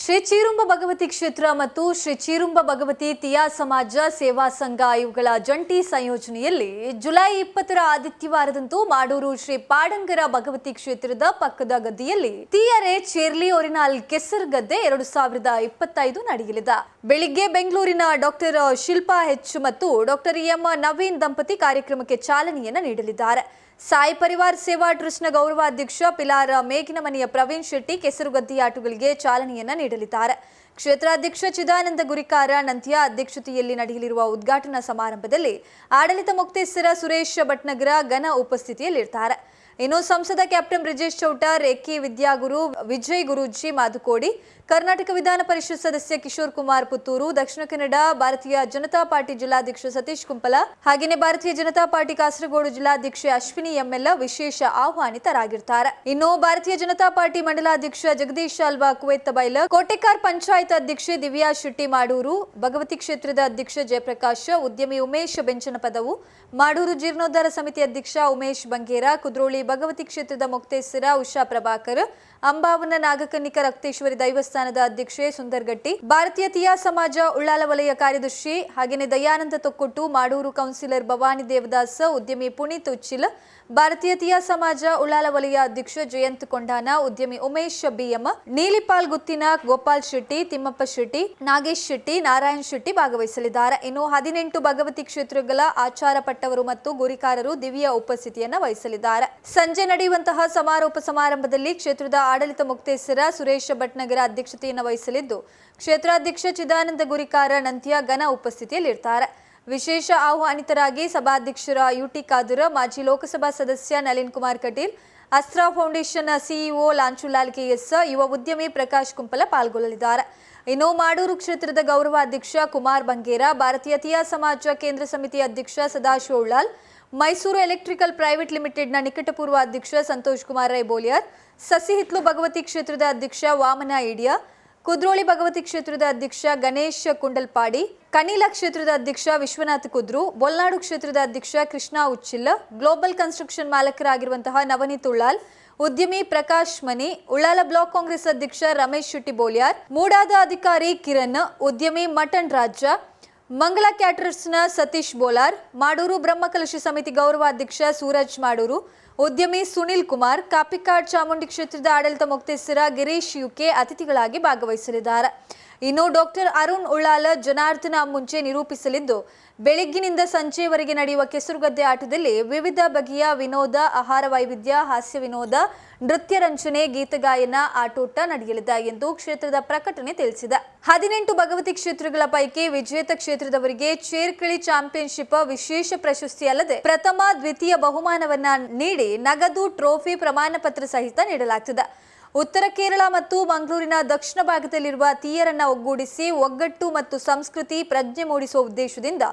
ಶ್ರೀ ಚೀರುಂಬ ಭಗವತಿ ಕ್ಷೇತ್ರ ಮತ್ತು ಶ್ರೀ ಚೀರುಂಬ ಭಗವತಿ ತಿಯಾ ಸಮಾಜ ಸೇವಾ ಸಂಘ ಇವುಗಳ ಜಂಟಿ ಸಂಯೋಜನೆಯಲ್ಲಿ ಜುಲೈ ಇಪ್ಪತ್ತರ ಆದಿತ್ಯವಾರದಂದು ಮಾಡೂರು ಶ್ರೀ ಪಾಡಂಗರ ಭಗವತಿ ಕ್ಷೇತ್ರದ ಪಕ್ಕದ ಗದ್ದೆಯಲ್ಲಿ ತೀಯರೆ ಚೇರ್ಲಿ ಒರಿನಾಲ್ ಕೆಸರ್ ಗದ್ದೆ ಎರಡು ಸಾವಿರದ ಇಪ್ಪತ್ತೈದು ನಡೆಯಲಿದೆ. ಬೆಳಿಗ್ಗೆ ಬೆಂಗಳೂರಿನ ಡಾಕ್ಟರ್ ಶಿಲ್ಪಾ ಹೆಚ್ ಮತ್ತು ಡಾಕ್ಟರ್ ಎಂ ನವೀನ್ ದಂಪತಿ ಕಾರ್ಯಕ್ರಮಕ್ಕೆ ಚಾಲನೆಯನ್ನು ನೀಡಲಿದ್ದಾರೆ. ಸಾಯಿ ಪರಿವಾರ ಸೇವಾ ಟ್ರಸ್ಟ್ನ ಗೌರವಾಧ್ಯಕ್ಷ ಪಿಲಾರ ಮೇಘಿನಮನೆಯ ಪ್ರವೀಣ್ ಶೆಟ್ಟಿ ಕೆಸರುಗದ್ದಿಯಾಟಗಳಿಗೆ ಚಾಲನೆಯನ್ನ ನೀಡಲಿದ್ದಾರೆ ಕ್ಷೇತ್ರಾಧ್ಯಕ್ಷ ಚಿದಾನಂದ ಗುರಿಕಾರ ನಂತ್ಯ ಅಧ್ಯಕ್ಷತೆಯಲ್ಲಿ ನಡೆಯಲಿರುವ ಉದ್ಘಾಟನಾ ಸಮಾರಂಭದಲ್ಲಿ ಆಡಳಿತ ಮುಕ್ತೇಶ್ವರ ಸುರೇಶ್ ಭಟ್ನಗರ ಘನ ಉಪಸ್ಥಿತಿಯಲ್ಲಿರ್ತಾರೆ. ಇನ್ನು ಸಂಸದ ಕ್ಯಾಪ್ಟನ್ ಬ್ರಿಜೇಶ್ ಚೌಟ, ರೇಖಿ ವಿದ್ಯಾಗುರು, ವಿಜಯ್ ಗುರೂಜಿ ಮಾದುಕೋಡಿ ಕರ್ನಾಟಕ ವಿಧಾನ ಪರಿಷತ್ ಸದಸ್ಯ ಕಿಶೋರ್ ಕುಮಾರ್ ಪುತ್ತೂರು, ದಕ್ಷಿಣ ಕನ್ನಡ, ಭಾರತೀಯ ಜನತಾ ಪಾರ್ಟಿ ಜಿಲ್ಲಾಧ್ಯಕ್ಷ ಸತೀಶ್ ಕುಂಪಲ, ಹಾಗೆಯೇ ಭಾರತೀಯ ಜನತಾ ಪಾರ್ಟಿ ಕಾಸರಗೋಡು ಜಿಲ್ಲಾಧ್ಯಕ್ಷೆ ಅಶ್ವಿನಿ ಎಂಎಲ್ ವಿಶೇಷ ಆಹ್ವಾನಿತರಾಗಿರ್ತಾರೆ. ಇನ್ನು ಭಾರತೀಯ ಜನತಾ ಪಾರ್ಟಿ ಮಂಡಲಾಧ್ಯಕ್ಷ ಜಗದೀಶ್ ಅಲ್ವಾ ಕುವೆತ್ತ ಬೈಲ, ಕೋಟೆಕಾರ್ ಪಂಚಾಯತ್ ಅಧ್ಯಕ್ಷೆ ದಿವ್ಯಾ ಶೆಟ್ಟಿ ಮಾಡೂರು, ಭಗವತಿ ಕ್ಷೇತ್ರದ ಅಧ್ಯಕ್ಷ ಜಯಪ್ರಕಾಶ್, ಉದ್ಯಮಿ ಉಮೇಶ್ ಬೆಂಚನಪದವು, ಮಾಡೂರು ಜೀರ್ಣೋದ್ಧಾರ ಸಮಿತಿ ಅಧ್ಯಕ್ಷ ಉಮೇಶ್ ಬಂಗೇರ, ಕುದ್ರೋಳಿ ಭಗವತಿ ಕ್ಷೇತ್ರದ ಮುಕ್ತೇಶ್ವರ ಉಷಾ ಪ್ರಭಾಕರ್, ಅಂಬಾವನ ನಾಗಕನ್ನಿಕ ರಕ್ತೇಶ್ವರಿ ದೈವಸ್ಥಾನದ ಅಧ್ಯಕ್ಷೆ ಸುಂದರ್ಗಟ್ಟಿ, ಭಾರತೀಯ ತಿಯಾ ಸಮಾಜ ಉಳ್ಳಾಲ ವಲಯ ಕಾರ್ಯದರ್ಶಿ ಹಾಗೆಯೇ ದಯಾನಂದ ತೊಕ್ಕೊಟ್ಟು, ಮಾಡೂರು ಕೌನ್ಸಿಲರ್ ಭವಾನಿ ದೇವದಾಸ್, ಉದ್ಯಮಿ ಪುನೀತ್ ಉಚ್ಚಿಲ್ ಭಾರತೀಯ ತಿಯಾ ಸಮಾಜ ಉಳ್ಳಾಲ ವಲಯ ಅಧ್ಯಕ್ಷ ಜಯಂತ್ ಕೊಂಡಾನ, ಉದ್ಯಮಿ ಉಮೇಶ್ ಬಿಎಂ, ನೀಲಿಪಾಲ್ ಗುತ್ತಿನ ಗೋಪಾಲ್ ಶೆಟ್ಟಿ, ತಿಮ್ಮಪ್ಪ ಶೆಟ್ಟಿ, ನಾಗೇಶ್ ಶೆಟ್ಟಿ, ನಾರಾಯಣ್ ಶೆಟ್ಟಿ ಭಾಗವಹಿಸಲಿದ್ದಾರೆ. ಇನ್ನು ಹದಿನೆಂಟು ಭಗವತಿ ಕ್ಷೇತ್ರಗಳ ಆಚಾರ ಪಟ್ಟವರು ಮತ್ತು ಗುರಿಕಾರರು ದಿವ್ಯ ಉಪಸ್ಥಿತಿಯನ್ನು ವಹಿಸಲಿದ್ದಾರೆ. ಸಂಜೆ ನಡೆಯುವಂತಹ ಸಮಾರೋಪ ಸಮಾರಂಭದಲ್ಲಿ ಕ್ಷೇತ್ರದ ಆಡಳಿತ ಮುಕ್ತೇಸರ ಸುರೇಶ ಭಟ್ನಗರ ಅಧ್ಯಕ್ಷತೆಯನ್ನು ವಹಿಸಲಿದ್ದು, ಕ್ಷೇತ್ರಾಧ್ಯಕ್ಷ ಚಿದಾನಂದ ಗುರಿಕಾರ ನಂತ್ಯ ಘನ ಉಪಸ್ಥಿತಿಯಲ್ಲಿರ್ತಾರೆ. ವಿಶೇಷ ಆಹ್ವಾನಿತರಾಗಿ ಸಭಾಧ್ಯಕ್ಷರ ಯುಟಿ ಕಾದೂರ ಮಾಜಿ ಲೋಕಸಭಾ ಸದಸ್ಯ Nalin Kumar Kateel, Astra foundation CEO Lanchulal KS, ಯುವ ಉದ್ಯಮಿ ಪ್ರಕಾಶ್ ಕುಂಪಲ ಪಾಲ್ಗೊಳ್ಳಲಿದ್ದಾರೆ. ಇನ್ನು ಮಾಡೂರು ಕ್ಷೇತ್ರದ ಗೌರವಾಧ್ಯಕ್ಷ ಕುಮಾರ್ ಬಂಗೇರ, ಭಾರತೀಯ ತಿಯಾ ಸಮಾಜ ಕೇಂದ್ರ ಸಮಿತಿ ಅಧ್ಯಕ್ಷ ಸದಾಶಿವ ಉಳ್ಳಾಲ್ ಮೈಸೂರು ಎಲೆಕ್ಟ್ರಿಕಲ್ ಪ್ರೈವೇಟ್ ಲಿಮಿಟೆಡ್ನ ನಿಕಟಪೂರ್ವ ಅಧ್ಯಕ್ಷ ಸಂತೋಷ್ ಕುಮಾರ್ ರೈ ಬೋಲಿಯಾರ್ ಸಸಿಹಿತ್ಲು ಭಗವತಿ ಕ್ಷೇತ್ರದ ಅಧ್ಯಕ್ಷ ವಾಮನ ಇಡಿಯಾ ಕುದ್ರೋಳಿ ಭಗವತಿ ಕ್ಷೇತ್ರದ ಅಧ್ಯಕ್ಷ ಗಣೇಶ್ ಕುಂಡಲ್ಪಾಡಿ, ಕನೀಲ ಕ್ಷೇತ್ರದ ಅಧ್ಯಕ್ಷ ವಿಶ್ವನಾಥ್ ಕುದ್ರು, ಬೊಲ್ನಾಡು ಕ್ಷೇತ್ರದ ಅಧ್ಯಕ್ಷ ಕೃಷ್ಣ ಉಚ್ಚಿಲ್, ಗ್ಲೋಬಲ್ ಕನ್ಸ್ಟ್ರಕ್ಷನ್ ಮಾಲಕರಾಗಿರುವಂತಹ ನವನೀತ್ ಉಳ್ಳಾಲ್, ಉದ್ಯಮಿ ಪ್ರಕಾಶ್ ಮನಿ, ಉಳ್ಳಾಲ ಬ್ಲಾಕ್ ಕಾಂಗ್ರೆಸ್ ಅಧ್ಯಕ್ಷ ರಮೇಶ್ ಶೆಟ್ಟಿ ಬೋಲಿಯಾರ್ ಮೂಡಾದ ಅಧಿಕಾರಿ ಕಿರಣ್, ಉದ್ಯಮಿ ಮಟನ್ ರಾಜ್ಯ ಮಂಗಳ ಕ್ಯಾಟರರ್ಸ್ನ ಸತೀಶ್ ಬೋಲಾರ್, ಮಾಡೂರು ಬ್ರಹ್ಮಕಲಶ ಸಮಿತಿ ಗೌರವಾಧ್ಯಕ್ಷ ಸೂರಜ್ ಮಾಡೂರು, ಉದ್ಯಮಿ ಸುನಿಲ್ ಕುಮಾರ್, ಕಾಪಿಕಾಡ್ ಚಾಮುಂಡಿ ಕ್ಷೇತ್ರದ ಆಡಳಿತ ಮುಕ್ತೇಶ್ವರ ಗಿರೀಶ್ ಯುಕೆ ಅತಿಥಿಗಳಾಗಿ ಭಾಗವಹಿಸಲಿದ್ದಾರೆ. ಇನ್ನು ಡಾಕ್ಟರ್ ಅರುಣ್ ಉಳ್ಳಾಲ ಜನಾರ್ದನ ಮುಂಚೆ ನಿರೂಪಿಸಲಿದ್ದು, ಬೆಳಗ್ಗಿನಿಂದ ಸಂಜೆವರೆಗೆ ನಡೆಯುವ ಕೆಸರುಗದ್ದೆ ಆಟದಲ್ಲಿ ವಿವಿಧ ಬಗೆಯ ವಿನೋದ, ಆಹಾರ ವೈವಿಧ್ಯ, ಹಾಸ್ಯ ವಿನೋದ, ನೃತ್ಯ ರಂಜನೆ ಗೀತಗಾಯನ ಆಟೋಟ ನಡೆಯಲಿದೆ ಎಂದು ಕ್ಷೇತ್ರದ ಪ್ರಕಟಣೆ ತಿಳಿಸಿದೆ. ಹದಿನೆಂಟು ಭಗವತಿ ಕ್ಷೇತ್ರಗಳ ಪೈಕಿ ವಿಜೇತ ಕ್ಷೇತ್ರದವರಿಗೆ ಚೇರ್ಕಳಿ ಚಾಂಪಿಯನ್ಶಿಪ್ ವಿಶೇಷ ಪ್ರಶಸ್ತಿ ಅಲ್ಲದೆ ಪ್ರಥಮ, ದ್ವಿತೀಯ ಬಹುಮಾನವನ್ನ ನೀಡಿ ನಗದು ಟ್ರೋಫಿ ಪ್ರಮಾಣ ಪತ್ರ ಸಹಿತ ನೀಡಲಾಗ್ತದೆ. ಉತ್ತರ ಕೇರಳ ಮತ್ತು ಮಂಗಳೂರಿನ ದಕ್ಷಿಣ ಭಾಗದಲ್ಲಿರುವ ತೀಯರನ್ನ ಒಗ್ಗೂಡಿಸಿ ಒಗ್ಗಟ್ಟು ಮತ್ತು ಸಂಸ್ಕೃತಿ ಪ್ರಜ್ಞೆ ಮೂಡಿಸುವ ಉದ್ದೇಶದಿಂದ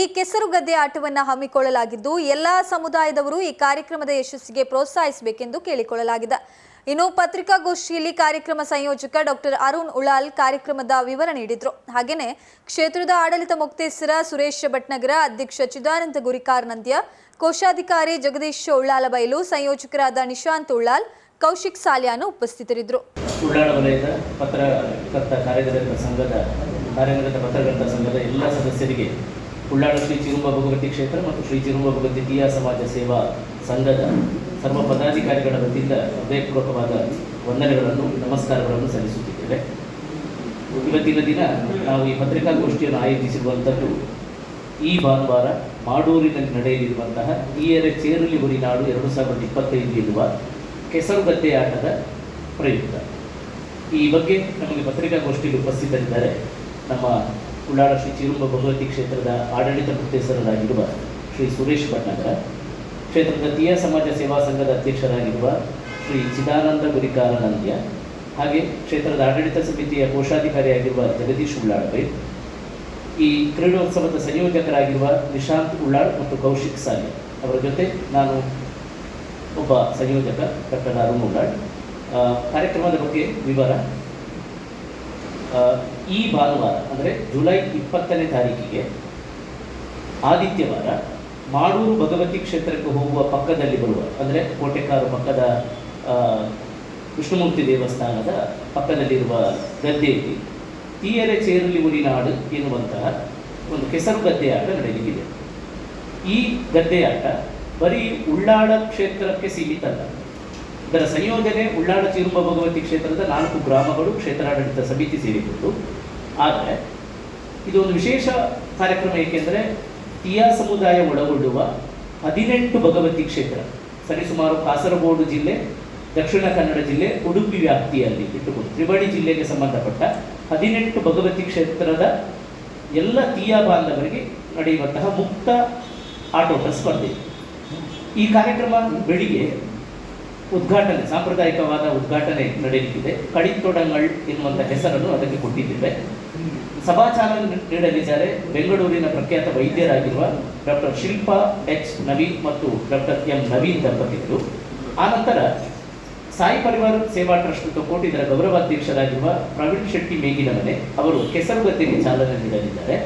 ಈ ಕೆಸರು ಗದ್ದೆ ಆಟವನ್ನು ಹಮ್ಮಿಕೊಳ್ಳಲಾಗಿದ್ದು, ಎಲ್ಲಾ ಸಮುದಾಯದವರು ಈ ಕಾರ್ಯಕ್ರಮದ ಯಶಸ್ಸಿಗೆ ಪ್ರೋತ್ಸಾಹಿಸಬೇಕೆಂದು ಕೇಳಿಕೊಳ್ಳಲಾಗಿದೆ. ಇನ್ನು ಪತ್ರಿಕಾಗೋಷ್ಠಿಯಲ್ಲಿ ಕಾರ್ಯಕ್ರಮ ಸಂಯೋಜಕ ಡಾಕ್ಟರ್ ಅರುಣ್ ಉಳಾಲ್ ಕಾರ್ಯಕ್ರಮದ ವಿವರ ನೀಡಿದರು. ಹಾಗೆಯೇ ಕ್ಷೇತ್ರದ ಆಡಳಿತ ಮುಕ್ತೇಶ್ವರ ಸುರೇಶ್ ಭಟ್ನಗರ ಅಧ್ಯಕ್ಷ ಚಿದಾನಂದ ಗುರಿಕಾರ್ ನಂದ್ಯ, ಕೋಶಾಧಿಕಾರಿ ಜಗದೀಶ್ ಉಳ್ಳಾಲ ಬೈಲು, ಸಂಯೋಜಕರಾದ ನಿಶಾಂತ್ ಉಳ್ಳಾಲ್ ಕೌಶಿಕ್ ಸಾಲಿಯಾನು ಉಪಸ್ಥಿತರಿದ್ದರು. ವಲಯದ ಪತ್ರಕರ್ತ ಸಂಘದ, ಕಾರ್ಯನಿರತ ಪತ್ರಕರ್ತ ಸಂಘದ ಎಲ್ಲ ಸದಸ್ಯರಿಗೆ ಉಳ್ಳಾಳ ಶ್ರೀ ಚಿರುಂಬ ಭಗವತಿ ಕ್ಷೇತ್ರ ಮತ್ತು ಶ್ರೀ ಚಿರುಂಬ ಭಗವತಿ ತೀಯಾ ಸಮಾಜ ಸೇವಾ ಸಂಘದ ಸರ್ವ ಪದಾಧಿಕಾರಿಗಳ ವತಿಯಿಂದ ಹೃದಯಪೂರ್ವಕವಾದ ವಂದನೆಗಳನ್ನು, ನಮಸ್ಕಾರಗಳನ್ನು ಸಲ್ಲಿಸುತ್ತಿದ್ದೇವೆ. ಇವತ್ತಿನ ದಿನ ನಾವು ಈ ಪತ್ರಿಕಾಗೋಷ್ಠಿಯನ್ನು ಆಯೋಜಿಸಿರುವಂಥದ್ದು ಈ ಭಾನುವಾರ ಮಾಡೂರಿನಲ್ಲಿ ನಡೆಯಲಿರುವಂತಹ ಈ ಎರೆ ಚೇರುಲಿ ಗುರಿನಾಡು ಎರಡು ಸಾವಿರದ ಇಪ್ಪತ್ತೈದು ಇರುವ ಕೆಸರುಗದ್ದೆ ಆಟದ ಪ್ರಯುಕ್ತ. ಈ ಬಗ್ಗೆ ನಮಗೆ ಪತ್ರಿಕಾಗೋಷ್ಠಿಯಲ್ಲಿ ಉಪಸ್ಥಿತರಿದ್ದಾರೆ. ನಮ್ಮ ಉಳ್ಳಾಳ ಶ್ರೀ ಚಿರುಂಬ ಭಗವತಿ ಕ್ಷೇತ್ರದ ಆಡಳಿತ ಮುಖ್ಯಸ್ಥರಾಗಿರುವ ಶ್ರೀ ಸುರೇಶ್ ಭಟ್ನಗರ, ಕ್ಷೇತ್ರದ ತೀಯ ಸಮಾಜ ಸೇವಾ ಸಂಘದ ಅಧ್ಯಕ್ಷರಾಗಿರುವ ಶ್ರೀ ಚಿದಾನಂದ ಗುರಿಕಾರ ನಂದ್ಯ ಹಾಗೆ ಕ್ಷೇತ್ರದ ಆಡಳಿತ ಸಮಿತಿಯ ಕೋಶಾಧಿಕಾರಿಯಾಗಿರುವ ಜಗದೀಶ್ ಉಳ್ಳಾಳ್ಬೈ ಈ ಕ್ರೀಡೋತ್ಸವದ ಸಂಯೋಜಕರಾಗಿರುವ ನಿಶಾಂತ್ ಉಳ್ಳಾಳ್ ಮತ್ತು ಕೌಶಿಕ್ ಸಾಲಿ ಅವರ ಜೊತೆ ನಾನು ಒಬ್ಬ ಸಂಯೋಜಕ ಡಾಕ್ಟರ್ ಅರುಣ್ ಕಾರ್ಯಕ್ರಮದ ಬಗ್ಗೆ ವಿವರ. ಈ ಭಾನುವಾರ, ಅಂದರೆ ಜುಲೈ ಇಪ್ಪತ್ತನೇ ತಾರೀಕಿಗೆ ಆದಿತ್ಯವಾರ ಮಾಡೂರು ಭಗವತಿ ಕ್ಷೇತ್ರಕ್ಕೆ ಹೋಗುವ ಪಕ್ಕದಲ್ಲಿ ಬರುವ, ಅಂದರೆ ಕೋಟೆಕಾರು ಪಕ್ಕದ ವಿಷ್ಣುಮೂರ್ತಿ ದೇವಸ್ಥಾನದ ಪಕ್ಕದಲ್ಲಿರುವ ಗದ್ದೆಯಲ್ಲಿ ತೀಯರೆ ಚೇರಲಿ ಉರಿನಾಡು ಎನ್ನುವಂತಹ ಒಂದು ಕೆಸರು ಗದ್ದೆಯಾಟ ನಡೆಯಲಿದೆ ಈ ಗದ್ದೆಯಾಟ ಬರೀ ಉಳ್ಳಾಡ ಕ್ಷೇತ್ರಕ್ಕೆ ಸೀಮಿತ ಅಲ್ಲ ಇದರ ಸಂಯೋಜನೆ ಉಳ್ಳಾಡ ಚಿರುಂಬ ಭಗವತಿ ಕ್ಷೇತ್ರದ ನಾಲ್ಕು ಗ್ರಾಮಗಳು ಕ್ಷೇತ್ರಾಡಳಿತ ಸಮಿತಿ ಸೇರಿಕೊಂಡು. ಆದರೆ ಇದು ಒಂದು ವಿಶೇಷ ಕಾರ್ಯಕ್ರಮ ಏಕೆಂದರೆ, ಟಿಯಾ ಸಮುದಾಯ ಒಳಗೊಳ್ಳುವ ಹದಿನೆಂಟು ಭಗವತಿ ಕ್ಷೇತ್ರ, ಸರಿಸುಮಾರು ಕಾಸರಗೋಡು ಜಿಲ್ಲೆ, ದಕ್ಷಿಣ ಕನ್ನಡ ಜಿಲ್ಲೆ, ಉಡುಪಿ ವ್ಯಾಪ್ತಿಯಲ್ಲಿ ಇಟ್ಟುಕೊಂಡು, ತ್ರಿವಳಿ ಜಿಲ್ಲೆಗೆ ಸಂಬಂಧಪಟ್ಟ ಹದಿನೆಂಟು ಭಗವತಿ ಕ್ಷೇತ್ರದ ಎಲ್ಲ ತೀಯಾ ಬಾಂಧವರಿಗೆ ನಡೆಯುವಂತಹ ಮುಕ್ತ ಆಟೋಟ ಸ್ಪರ್ಧೆ. ಈ ಕಾರ್ಯಕ್ರಮ ಬೆಳಿಗ್ಗೆ ಉದ್ಘಾಟನೆ, ಸಾಂಪ್ರದಾಯಿಕವಾದ ಉದ್ಘಾಟನೆ ನಡೆಯುತ್ತಿದೆ. ಕಡಿತೊಡಂಗಳ್ ಎನ್ನುವಂಥ ಹೆಸರನ್ನು ಅದಕ್ಕೆ ಕೊಟ್ಟಿದ್ದೇವೆ. ಸಭಾಚಾರ ನೀಡಲಿದ್ದಾರೆ ಬೆಂಗಳೂರಿನ ಪ್ರಖ್ಯಾತ ವೈದ್ಯರಾಗಿರುವ ಡಾಕ್ಟರ್ ಶಿಲ್ಪಾ ಎಚ್ ನವೀನ್ ಮತ್ತು ಡಾಕ್ಟರ್ ಎಂ ನವೀನ್ ದಂಪತಿಗಳು. ಆನಂತರ ಸಾಯಿ ಪರಿವಾರ ಸೇವಾ ಟ್ರಸ್ಟ್ ಕೋಟಿ ಇದರ ಗೌರವಾಧ್ಯಕ್ಷರಾಗಿರುವ ಪ್ರವೀಣ್ ಶೆಟ್ಟಿ ಮೇಗಿನಮನೆ ಅವರು ಕೆಸರುಗದ್ದೆಗೆ ಚಾಲನೆ ನೀಡಲಿದ್ದಾರೆ.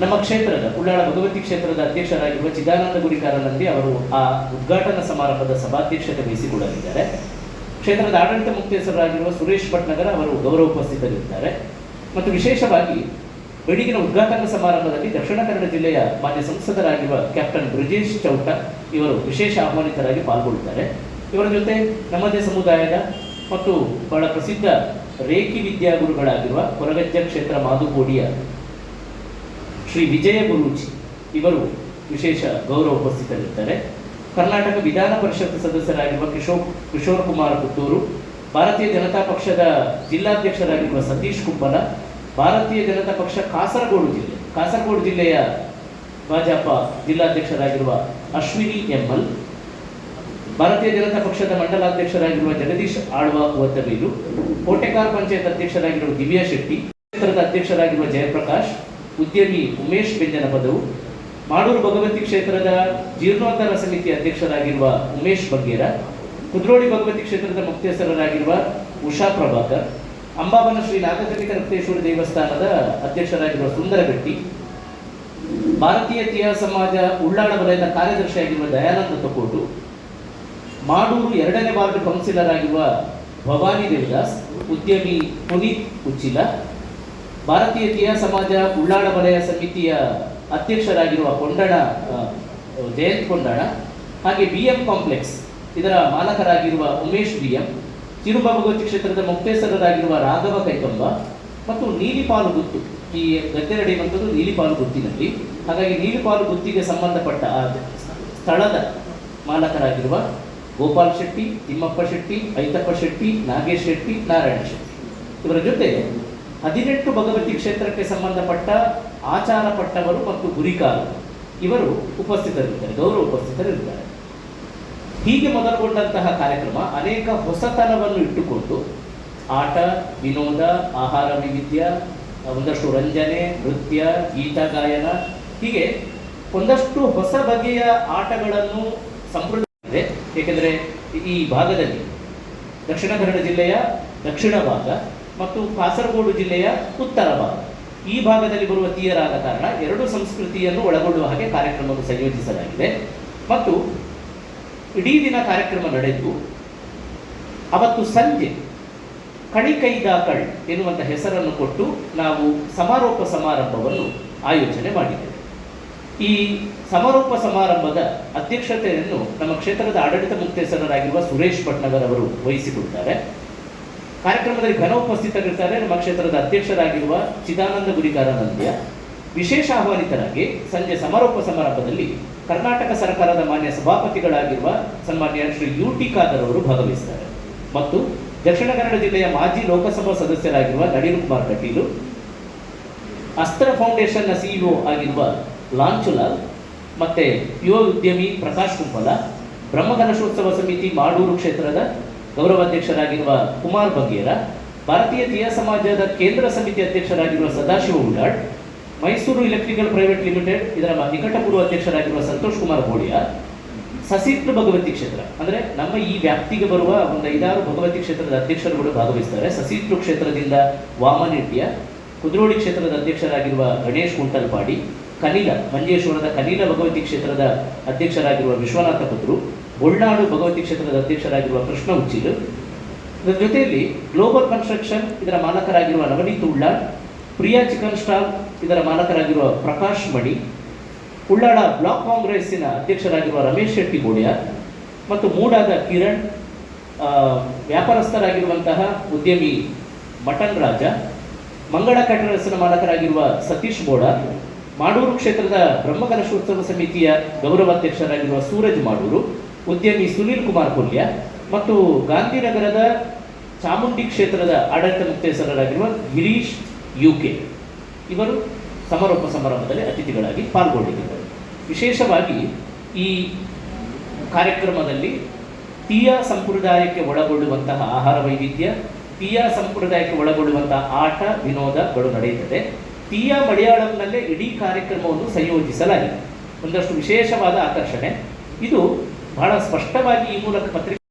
ನಮ್ಮ ಕ್ಷೇತ್ರದ ಉಳ್ಳಾಳ ಭಗವತಿ ಕ್ಷೇತ್ರದ ಅಧ್ಯಕ್ಷರಾಗಿರುವ ಚಿದಾನಂದ ಗುರಿಕಾರನಂದಿ ಅವರು ಆ ಉದ್ಘಾಟನಾ ಸಮಾರಂಭದ ಸಭಾಧ್ಯಕ್ಷತೆ ವಹಿಸಿಕೊಳ್ಳಲಿದ್ದಾರೆ. ಕ್ಷೇತ್ರದ ಆಡಳಿತ ಮುಖ್ಯಸ್ಥರಾಗಿರುವ ಸುರೇಶ್ ಭಟ್ನಗರ ಅವರು ಗೌರವ ಉಪಸ್ಥಿತರಿದ್ದಾರೆ. ಮತ್ತು ವಿಶೇಷವಾಗಿ ಬೆಳಗಿನ ಉದ್ಘಾಟನಾ ಸಮಾರಂಭದಲ್ಲಿ ದಕ್ಷಿಣ ಕನ್ನಡ ಜಿಲ್ಲೆಯ ಮಾನ್ಯ ಸಂಸದರಾಗಿರುವ ಕ್ಯಾಪ್ಟನ್ ಬ್ರಿಜೇಶ್ ಚೌಟ ಇವರು ವಿಶೇಷ ಆಹ್ವಾನಿತರಾಗಿ ಪಾಲ್ಗೊಳ್ಳುತ್ತಾರೆ. ಇವರ ಜೊತೆ ನಮ್ಮದೇ ಸಮುದಾಯದ ಮತ್ತು ಬಹಳ ಪ್ರಸಿದ್ಧ ರೇಖಿ ವಿದ್ಯಾಗುರುಗಳಾಗಿರುವ ಕೊರಗಜ್ಜ ಕ್ಷೇತ್ರ ಮಾದುಕೋಡಿಯ ಶ್ರೀ ವಿಜಯ ಗುರೂಜಿ ಇವರು ವಿಶೇಷ ಗೌರವ ಉಪಸ್ಥಿತರಿದ್ದಾರೆ. ಕರ್ನಾಟಕ ವಿಧಾನ ಪರಿಷತ್ ಸದಸ್ಯರಾಗಿರುವ ಕಿಶೋರ್ ಕಿಶೋರ್ ಕುಮಾರ್ ಪುತ್ತೂರು, ಭಾರತೀಯ ಜನತಾ ಪಕ್ಷದ ಜಿಲ್ಲಾಧ್ಯಕ್ಷರಾಗಿರುವ ಸತೀಶ್ ಕುಂಬಲ, ಭಾರತೀಯ ಜನತಾ ಪಕ್ಷ ಕಾಸರಗೋಡು ಜಿಲ್ಲೆ, ಕಾಸರಗೋಡು ಜಿಲ್ಲೆಯ ಭಾಜಪ ಜಿಲ್ಲಾಧ್ಯಕ್ಷರಾಗಿರುವ ಅಶ್ವಿನಿ ಎಮ್ಮಲ್ ಭಾರತೀಯ ಜನತಾ ಪಕ್ಷದ ಮಂಡಲಾಧ್ಯಕ್ಷರಾಗಿರುವ ಜಗದೀಶ್ ಆಳ್ವ ಒತ್ತಬೀಲು ಕೋಟೆಕಾರ್ ಪಂಚಾಯತ್ ಅಧ್ಯಕ್ಷರಾಗಿರುವ ದಿವ್ಯಾ ಶೆಟ್ಟಿ, ಕ್ಷೇತ್ರದ ಅಧ್ಯಕ್ಷರಾಗಿರುವ ಜಯಪ್ರಕಾಶ್ ಉದ್ಯಮಿ ಉಮೇಶ್ ಬೆಂಜನ ಪದವು. ಮಾಡೂರು ಭಗವತಿ ಕ್ಷೇತ್ರದ ಜೀರ್ಣೋದ್ಧಾರ ಸಮಿತಿ ಅಧ್ಯಕ್ಷರಾಗಿರುವ ಉಮೇಶ್ ಬಗ್ಗೇರ ಕುದ್ರೋಳಿ ಭಗವತಿ ಕ್ಷೇತ್ರದ ಮುಖ್ಯಸ್ಥರಾಗಿರುವ ಉಷಾ ಪ್ರಭಾಕರ್, ಅಂಬಾಬನ ಶ್ರೀ ನಾಗಕನಿಕ ರಕ್ತೇಶ್ವರ ದೇವಸ್ಥಾನದ ಅಧ್ಯಕ್ಷರಾಗಿರುವ ಸುಂದರಗಟ್ಟಿ ಭಾರತೀಯ ತೀಯ ಸಮಾಜ ಉಳ್ಳಾಳ ವಲಯದ ಕಾರ್ಯದರ್ಶಿಯಾಗಿರುವ ದಯಾನಂದ ತಕೋಟು, ಮಾಡೂರು ಎರಡನೇ ವಾರ್ಡ್ ಕೌನ್ಸಿಲರ್ ಆಗಿರುವ ಭವಾನಿ ದೇವದಾಸ್, ಉದ್ಯಮಿ ಪುನೀತ್ ಉಚ್ಚಿಲ ಭಾರತೀಯ ತೀಯ ಸಮಾಜ ಉಳ್ಳಾಡ ವಲಯ ಸಮಿತಿಯ ಅಧ್ಯಕ್ಷರಾಗಿರುವ ಕೊಂಡಣ ಜಯಂತ್ ಕೊಂಡಣ ಹಾಗೆ ಬಿ ಎಂ ಕಾಂಪ್ಲೆಕ್ಸ್ ಇದರ ಮಾಲಕರಾಗಿರುವ ಉಮೇಶ್ ಬಿ ಎಂ ಕ್ಷೇತ್ರದ ಮುಕ್ತೇಸರರಾಗಿರುವ ರಾಘವ ಕೈಕಂಬ ಮತ್ತು ನೀಲಿಪಾಲು ಗುತ್ತು. ಈ ಗದ್ದೆ ನಡೆಯುವಂಥದ್ದು ನೀಲಿಪಾಲು ಗುತ್ತಿನಲ್ಲಿ. ಹಾಗಾಗಿ ನೀಲಿಪಾಲು ಗುತ್ತಿಗೆ ಸಂಬಂಧಪಟ್ಟ, ಆ, ಸ್ಥಳದ ಮಾಲಕರಾಗಿರುವ ಗೋಪಾಲ್ ಶೆಟ್ಟಿ, ತಿಮ್ಮಪ್ಪ ಶೆಟ್ಟಿ, ಐತಪ್ಪ ಶೆಟ್ಟಿ, ನಾಗೇಶ್ ಶೆಟ್ಟಿ, ನಾರಾಯಣ ಶೆಟ್ಟಿ. ಇವರ ಜೊತೆ ಹದಿನೆಂಟು ಭಗವತಿ ಕ್ಷೇತ್ರಕ್ಕೆ ಸಂಬಂಧಪಟ್ಟ ಆಚಾರ ಪಟ್ಟವರು ಮತ್ತು ಗುರಿಕಾರರು. ಇವರು ಉಪಸ್ಥಿತರಿದ್ದಾರೆ, ಗೌರವ ಉಪಸ್ಥಿತರಿದ್ದಾರೆ. ಹೀಗೆ ಮೊದಲುಗೊಂಡಂತಹ ಕಾರ್ಯಕ್ರಮ ಅನೇಕ ಹೊಸತನವನ್ನು ಇಟ್ಟುಕೊಂಡು ಆಟ, ವಿನೋದ, ಆಹಾರ ವೈವಿಧ್ಯ ಒಂದಷ್ಟು ರಂಜನೆ, ನೃತ್ಯ, ಗೀತ, ಗಾಯನ, ಹೀಗೆ ಒಂದಷ್ಟು ಹೊಸ ಬಗೆಯ ಆಟಗಳನ್ನು ಸಂಪ್ರದಾಯ ಏಕೆಂದರೆ ಈ ಭಾಗದಲ್ಲಿ ದಕ್ಷಿಣ ಕನ್ನಡ ಜಿಲ್ಲೆಯ ದಕ್ಷಿಣ ಭಾಗ ಮತ್ತು ಕಾಸರಗೋಡು ಜಿಲ್ಲೆಯ ಉತ್ತರ ಭಾಗ. ಈ ಭಾಗದಲ್ಲಿ ಬರುವ ತೀಯರಾದ ಕಾರಣ ಎರಡು ಸಂಸ್ಕೃತಿಯನ್ನು ಒಳಗೊಳ್ಳುವ ಹಾಗೆ ಕಾರ್ಯಕ್ರಮವನ್ನು ಸಂಯೋಜಿಸಲಾಗಿದೆ. ಮತ್ತು ಇಡೀ ದಿನ ಕಾರ್ಯಕ್ರಮ ನಡೆದು ಅವತ್ತು ಸಂಜೆ ಕಣಿಕೈದಾಕಳ್ ಎನ್ನುವಂಥ ಹೆಸರನ್ನು ಕೊಟ್ಟು ನಾವು ಸಮಾರೋಪ ಸಮಾರಂಭವನ್ನು ಆಯೋಜನೆ ಮಾಡಿದ್ದೇವೆ. ಈ ಸಮಾರೋಪ ಸಮಾರಂಭದ ಅಧ್ಯಕ್ಷತೆಯನ್ನು ನಮ್ಮ ಕ್ಷೇತ್ರದ ಆಡಳಿತ ಮುಖ್ಯಸ್ಥರಾಗಿರುವ ಸುರೇಶ್ ಭಟ್ನಗರ್ ಅವರು ವಹಿಸಿಕೊಳ್ತಾರೆ ಕಾರ್ಯಕ್ರಮದಲ್ಲಿ ಘನ ಉಪಸ್ಥಿತರಿರ್ತಾರೆ ನಮ್ಮ ಕ್ಷೇತ್ರದ ಅಧ್ಯಕ್ಷರಾಗಿರುವ ಚಿದಾನಂದ ಗುರಿಕಾರನಂದ್ಯ ವಿಶೇಷ ಆಹ್ವಾನಿತರಾಗಿ ಸಂಜೆ ಸಮಾರೋಪ ಸಮಾರಂಭದಲ್ಲಿ ಕರ್ನಾಟಕ ಸರ್ಕಾರದ ಮಾನ್ಯ ಸಭಾಪತಿಗಳಾಗಿರುವ ಸನ್ಮಾನ್ಯ ಶ್ರೀ ಯು ಟಿ ಖಾದರ್ ಅವರು ಭಾಗವಹಿಸಿದ್ದಾರೆ ಮತ್ತು ದಕ್ಷಿಣ ಕನ್ನಡ ಜಿಲ್ಲೆಯ ಮಾಜಿ ಲೋಕಸಭಾ ಸದಸ್ಯರಾಗಿರುವ ನಳಿನ್ ಕುಮಾರ್ ಕಟೀಲು, ಅಸ್ತ್ರ ಫೌಂಡೇಶನ್ನ ಸಿಇಒ ಆಗಿರುವ ಲಾಂಚುಲಾಲ್, ಮತ್ತೆ ಯುವ ಉದ್ಯಮಿ ಪ್ರಕಾಶ್ ಕುಂಪಲ ಬ್ರಹ್ಮಗಣೇಶೋತ್ಸವ ಸಮಿತಿ ಮಾಡೂರು ಕ್ಷೇತ್ರದ ಗೌರವಾಧ್ಯಕ್ಷರಾಗಿರುವ ಕುಮಾರ್ ಬಗೇರ, ಭಾರತೀಯ ತೀಯ ಸಮಾಜದ ಕೇಂದ್ರ ಸಮಿತಿ ಅಧ್ಯಕ್ಷರಾಗಿರುವ Sadashiva ಉಡಾಡ್ Mysore electrical private limited, ಇದರ ನಿಕಟಪೂರ್ವ ಅಧ್ಯಕ್ಷರಾಗಿರುವ ಸಂತೋಷ್ ಕುಮಾರ್ ಗೋಡಿಯಾ ಸಸೀತ್ರ ಭಗವತಿ ಕ್ಷೇತ್ರ. ಅಂದ್ರೆ ನಮ್ಮ ಈ ವ್ಯಾಪ್ತಿಗೆ ಬರುವ ಒಂದು ಐದಾರು ಭಗವತಿ ಕ್ಷೇತ್ರದ ಅಧ್ಯಕ್ಷರುಗಳು ಭಾಗವಹಿಸ್ತಾರೆ. ಸಸೀತ್ರ ಕ್ಷೇತ್ರದಿಂದ ವಾಮನಿಟ್ಯ ಕುದ್ರೋಳಿ ಕ್ಷೇತ್ರದ ಅಧ್ಯಕ್ಷರಾಗಿರುವ ಗಣೇಶ್ ಕುಂಟಲ್ಪಾಡಿ, ಕನಿಲ, ಮಂಜೇಶ್ವರದ ಕನಿಲ ಭಗವತಿ ಕ್ಷೇತ್ರದ ಅಧ್ಯಕ್ಷರಾಗಿರುವ ವಿಶ್ವನಾಥ ಪುತ್ರು ಬೊಳ್ನಾಡು ಭಗವತಿ ಕ್ಷೇತ್ರದ ಅಧ್ಯಕ್ಷರಾಗಿರುವ ಕೃಷ್ಣ ಉಚ್ಚಿಲು ಇದರ ಜೊತೆಯಲ್ಲಿ ಗ್ಲೋಬಲ್ ಕನ್ಸ್ಟ್ರಕ್ಷನ್ ಇದರ ಮಾಲಕರಾಗಿರುವ ನವನೀತ್ ಉಳ್ಳ, ಪ್ರಿಯಾ ಚಿಕನ್ ಸ್ಟಾಲ್ ಇದರ ಮಾಲಕರಾಗಿರುವ ಪ್ರಕಾಶ್ ಮಣಿ ಉಳ್ಳಾಳ ಬ್ಲಾಕ್ ಕಾಂಗ್ರೆಸ್ಸಿನ ಅಧ್ಯಕ್ಷರಾಗಿರುವ ರಮೇಶ್ ಶೆಟ್ಟಿ ಗೋಡೆಯ ಮತ್ತು ಮೂಡಾದ ಕಿರಣ್ ವ್ಯಾಪಾರಸ್ಥರಾಗಿರುವಂತಹ ಉದ್ಯಮಿ ಮಟನ್ ರಾಜ, ಮಂಗಳ ಕ್ಯಾಟರರ್ಸ್ನ ಮಾಲಕರಾಗಿರುವ ಸತೀಶ್ ಬೋಡ, ಮಾಡೂರು ಕ್ಷೇತ್ರದ ಬ್ರಹ್ಮಕಲಶೋತ್ಸವ ಸಮಿತಿಯ ಗೌರವಾಧ್ಯಕ್ಷರಾಗಿರುವ ಸೂರಜ್ ಮಾಡೂರು ಉದ್ಯಮಿ ಸುನೀಲ್ ಕುಮಾರ್ ಕೊಲ್ಯ ಮತ್ತು ಗಾಂಧಿನಗರದ ಚಾಮುಂಡಿ ಕ್ಷೇತ್ರದ ಆಡಳಿತ ಮುಕ್ತೇಸರರಾಗಿರುವ ಗಿರೀಶ್ ಯುಕೆ. ಇವರು ಸಮಾರೋಪ ಸಮಾರಂಭದಲ್ಲಿ ಅತಿಥಿಗಳಾಗಿ ಪಾಲ್ಗೊಂಡಿದ್ದರು. ವಿಶೇಷವಾಗಿ ಈ ಕಾರ್ಯಕ್ರಮದಲ್ಲಿ ತೀಯಾ ಸಂಪ್ರದಾಯಕ್ಕೆ ಒಳಗೊಳ್ಳುವಂತಹ ಆಹಾರ ವೈವಿಧ್ಯ, ತೀಯಾ ಸಂಪ್ರದಾಯಕ್ಕೆ ಒಳಗೊಳ್ಳುವಂತಹ ಆಟ ವಿನೋದಗಳು ನಡೆಯುತ್ತದೆ. ತೀಯಾ ಮಲಯಾಳಂನಲ್ಲೇ ಇಡೀ ಕಾರ್ಯಕ್ರಮವನ್ನು ಸಂಯೋಜಿಸಲಾಗಿದೆ. ಒಂದಷ್ಟು ವಿಶೇಷವಾದ ಆಕರ್ಷಣೆ. ಇದು ಬಹಳ ಸ್ಪಷ್ಟವಾಗಿ ಈ ಮೂಲಕ ಪತ್ರಿಕೆ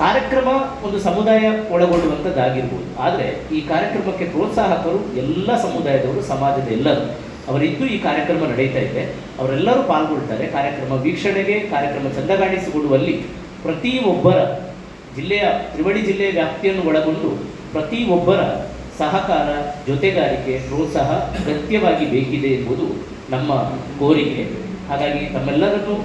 ಕಾರ್ಯಕ್ರಮ ಒಂದು ಸಮುದಾಯ ಒಳಗೊಳ್ಳುವಂಥದ್ದಾಗಿರ್ಬೋದು. ಆದರೆ ಈ ಕಾರ್ಯಕ್ರಮಕ್ಕೆ ಪ್ರೋತ್ಸಾಹಕರು ಎಲ್ಲ ಸಮುದಾಯದವರು, ಸಮಾಜದ ಎಲ್ಲರೂ ಅವರಿದ್ದು ಈ ಕಾರ್ಯಕ್ರಮ ನಡೀತಾ ಇದೆ. ಅವರೆಲ್ಲರೂ ಪಾಲ್ಗೊಳ್ತಾರೆ. ಕಾರ್ಯಕ್ರಮ ವೀಕ್ಷಣೆಗೆ, ಕಾರ್ಯಕ್ರಮ ಚಂದಗಾಣಿಸಿಕೊಳ್ಳುವಲ್ಲಿ ಪ್ರತಿ ಒಬ್ಬರ ಜಿಲ್ಲೆಯ, ತ್ರಿವಳಿ ಜಿಲ್ಲೆಯ ವ್ಯಾಪ್ತಿಯನ್ನು ಒಳಗೊಂಡು ಪ್ರತಿ ಒಬ್ಬರ ಸಹಕಾರ, ಜೊತೆಗಾರಿಕೆ, ಪ್ರೋತ್ಸಾಹ ಅಗತ್ಯವಾಗಿ ಬೇಕಿದೆ ಎಂಬುದು ನಮ್ಮ ಕೋರಿಕೆ. ಹಾಗಾಗಿ ತಮ್ಮೆಲ್ಲರನ್ನು